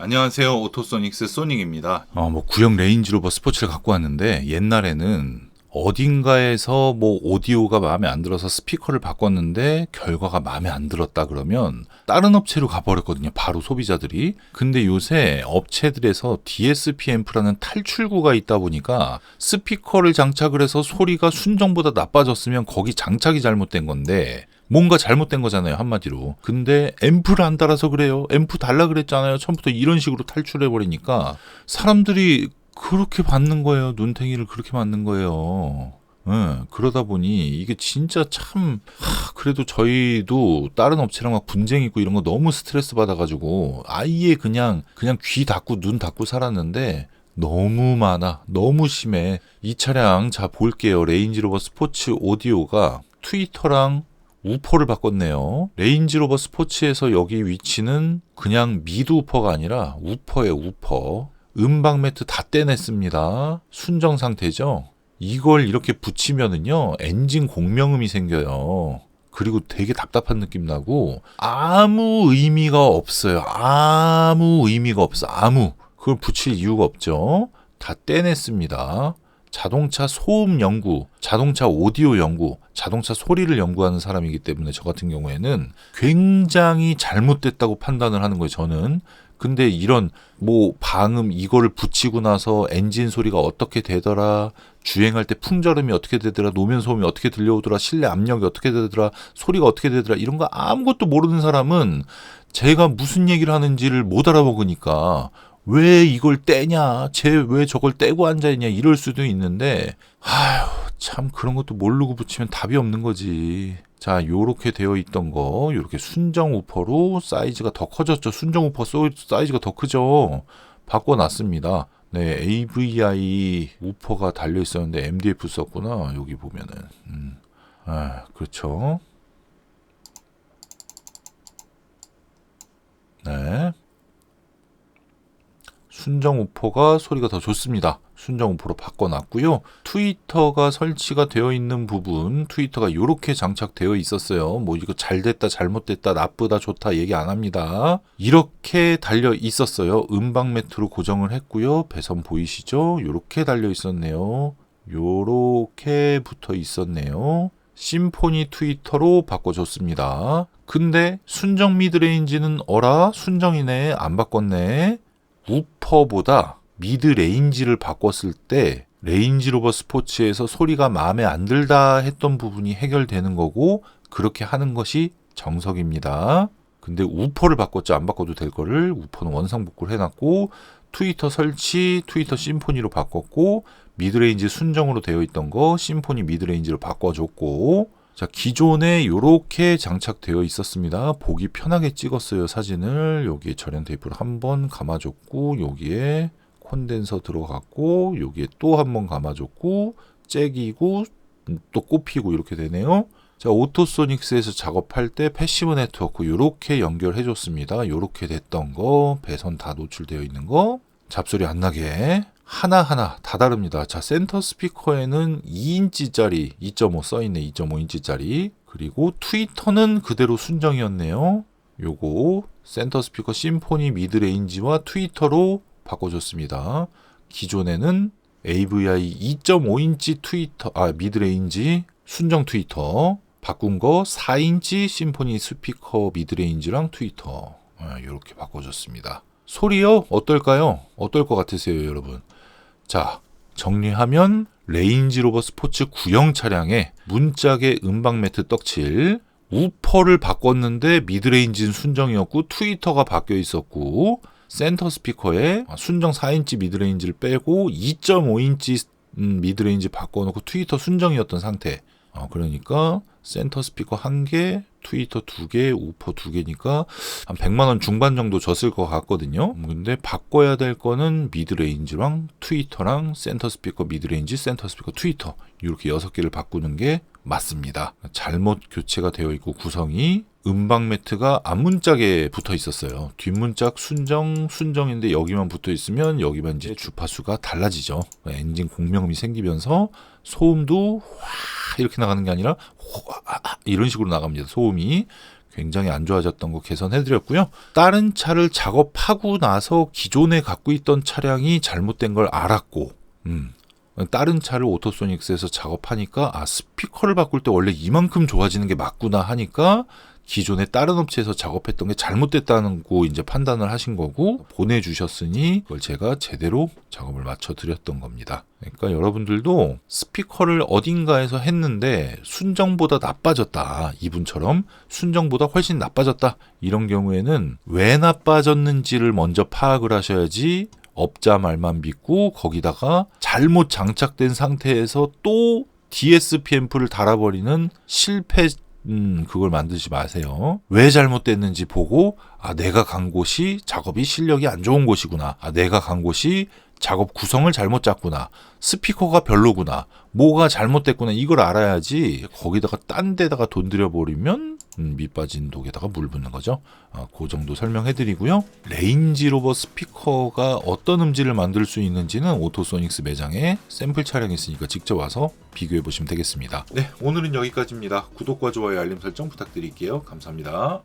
안녕하세요. 오토소닉스 소닉입니다. 어, 뭐 구형 레인지로버 스포츠를 갖고 왔는데 옛날에는 어딘가에서 뭐 오디오가 마음에 안 들어서 스피커를 바꿨는데 결과가 마음에 안 들었다 그러면 다른 업체로 가버렸거든요. 바로 소비자들이. 근데 요새 업체들에서 DSP 앰프라는 탈출구가 있다 보니까 스피커를 장착을 해서 소리가 순정보다 나빠졌으면 거기 장착이 잘못된 건데 뭔가 잘못된 거잖아요 한마디로. 근데 앰프를 안 달아서 그래요? 앰프 달라 그랬잖아요. 처음부터 이런 식으로 탈출해 버리니까 사람들이 그렇게 받는 거예요. 눈탱이를 그렇게 맞는 거예요. 예, 그러다 보니 이게 진짜 참 하, 그래도 저희도 다른 업체랑 막 분쟁 있고 이런 거 너무 스트레스 받아가지고 아예 그냥 그냥 귀 닫고 눈 닫고 살았는데 너무 많아. 너무 심해. 이 차량 자 볼게요. 레인지로버 스포츠 오디오가 트위터랑 우퍼를 바꿨네요. 레인지로버 스포츠에서 여기 위치는 그냥 미드 우퍼가 아니라 우퍼예요, 우퍼. 음방 매트 다 떼냈습니다. 순정 상태죠. 이걸 이렇게 붙이면은요, 엔진 공명음이 생겨요. 그리고 되게 답답한 느낌 나고, 아무 의미가 없어요. 아무 의미가 없어. 아무. 그걸 붙일 이유가 없죠. 다 떼냈습니다. 자동차 소음 연구, 자동차 오디오 연구, 자동차 소리를 연구하는 사람이기 때문에 저 같은 경우에는 굉장히 잘못됐다고 판단을 하는 거예요, 저는. 근데 이런 뭐 방음 이거를 붙이고 나서 엔진 소리가 어떻게 되더라, 주행할 때 풍절음이 어떻게 되더라, 노면 소음이 어떻게 들려오더라, 실내 압력이 어떻게 되더라, 소리가 어떻게 되더라, 이런 거 아무것도 모르는 사람은 제가 무슨 얘기를 하는지를 못 알아먹으니까 왜 이걸 떼냐, 쟤 왜 저걸 떼고 앉아있냐, 이럴 수도 있는데, 아휴, 참 그런 것도 모르고 붙이면 답이 없는 거지. 자, 요렇게 되어 있던 거, 요렇게 순정 우퍼로 사이즈가 더 커졌죠. 순정 우퍼 소- 사이즈가 더 크죠. 바꿔놨습니다. 네, AVI 우퍼가 달려 있었는데 MDF 썼구나. 여기 보면은. 음. 아, 그렇죠. 네. 순정 우퍼가 소리가 더 좋습니다. 순정 우퍼로 바꿔놨고요. 트위터가 설치가 되어 있는 부분, 트위터가 이렇게 장착되어 있었어요. 뭐 이거 잘 됐다, 잘못됐다, 나쁘다, 좋다 얘기 안 합니다. 이렇게 달려 있었어요. 음방 매트로 고정을 했고요. 배선 보이시죠? 이렇게 달려 있었네요. 요렇게 붙어 있었네요. 심포니 트위터로 바꿔줬습니다. 근데 순정 미드레인지는 어라? 순정이네. 안 바꿨네. 우퍼보다 미드 레인지를 바꿨을 때 레인지 로버 스포츠에서 소리가 마음에 안 들다 했던 부분이 해결되는 거고 그렇게 하는 것이 정석입니다. 근데 우퍼를 바꿨죠. 안 바꿔도 될 거를 우퍼는 원상 복구를 해놨고 트위터 설치 트위터 심포니로 바꿨고 미드레인지 순정으로 되어 있던 거 심포니 미드레인지로 바꿔줬고 자 기존에 이렇게 장착되어 있었습니다. 보기 편하게 찍었어요 사진을 여기에 절연 테이프를 한 번 감아줬고 여기에 콘덴서 들어갔고 여기에 또 한 번 감아줬고 잭이고 음, 또 꼽히고 이렇게 되네요. 자 오토소닉스에서 작업할 때 패시브 네트워크 이렇게 연결해 줬습니다. 이렇게 됐던 거 배선 다 노출되어 있는 거 잡소리 안 나게 하나하나 다 다릅니다. 자, 센터 스피커에는 2인치짜리 2.5 써있네, 2.5인치짜리. 그리고 트위터는 그대로 순정이었네요. 요거 센터 스피커 심포니 미드레인지와 트위터로 바꿔줬습니다. 기존에는 AVI 2.5인치 트위터, 아, 미드레인지 순정 트위터. 바꾼 거 4인치 심포니 스피커 미드레인지랑 트위터. 아, 요렇게 바꿔줬습니다. 소리요? 어떨까요? 어떨 것 같으세요, 여러분? 자, 정리하면 레인지 로버 스포츠 구형 차량에 문짝의 음방 매트 떡칠 우퍼를 바꿨는데 미드레인지는 순정이었고 트위터가 바뀌어 있었고 센터 스피커에 순정 4인치 미드레인지를 빼고 2.5인치 음, 미드레인지 바꿔놓고 트위터 순정이었던 상태. 어, 그러니까 센터 스피커 한 개, 트위터 두 개, 우퍼 두 개니까 한 100만 원 중반 정도 줬을 것 같거든요. 음, 근데 바꿔야 될 거는 미드레인지랑 트위터랑 센터 스피커 미드레인지, 센터 스피커 트위터 이렇게 여섯 개를 바꾸는 게 맞습니다. 잘못 교체가 되어 있고 구성이 음방 매트가 앞문짝에 붙어 있었어요. 뒷문짝 순정 순정인데 여기만 붙어 있으면 여기만 이제 주파수가 달라지죠. 엔진 공명음이 생기면서 소음도 와 이렇게 나가는 게 아니라 화 이런 식으로 나갑니다. 소음이 굉장히 안 좋아졌던 거 개선해드렸고요. 다른 차를 작업하고 나서 기존에 갖고 있던 차량이 잘못된 걸 알았고, 음, 다른 차를 오토소닉스에서 작업하니까 아 스피커를 바꿀 때 원래 이만큼 좋아지는 게 맞구나 하니까 기존에 다른 업체에서 작업했던 게 잘못됐다는 거 이제 판단을 하신 거고 보내주셨으니 그걸 제가 제대로 작업을 맞춰 드렸던 겁니다. 그러니까 여러분들도 스피커를 어딘가에서 했는데 순정보다 나빠졌다 이분처럼 순정보다 훨씬 나빠졌다 이런 경우에는 왜 나빠졌는지를 먼저 파악을 하셔야지 업자 말만 믿고 거기다가 잘못 장착된 상태에서 또 DSP 앰프를 달아버리는 실패 음, 그걸 만드지 마세요. 왜 잘못됐는지 보고, 아, 내가 간 곳이 작업이 실력이 안 좋은 곳이구나. 아, 내가 간 곳이 작업 구성을 잘못 짰구나. 스피커가 별로구나. 뭐가 잘못됐구나. 이걸 알아야지 거기다가 딴 데다가 돈 들여버리면 음, 밑 빠진 독에다가 물 붓는 거죠. 아, 그 정도 설명해 드리고요. 레인지 로버 스피커가 어떤 음질을 만들 수 있는지는 오토소닉스 매장에 샘플 있으니까 직접 와서 비교해 보시면 되겠습니다. 네, 오늘은 여기까지입니다. 구독과 좋아요, 알림 설정 부탁드릴게요. 감사합니다.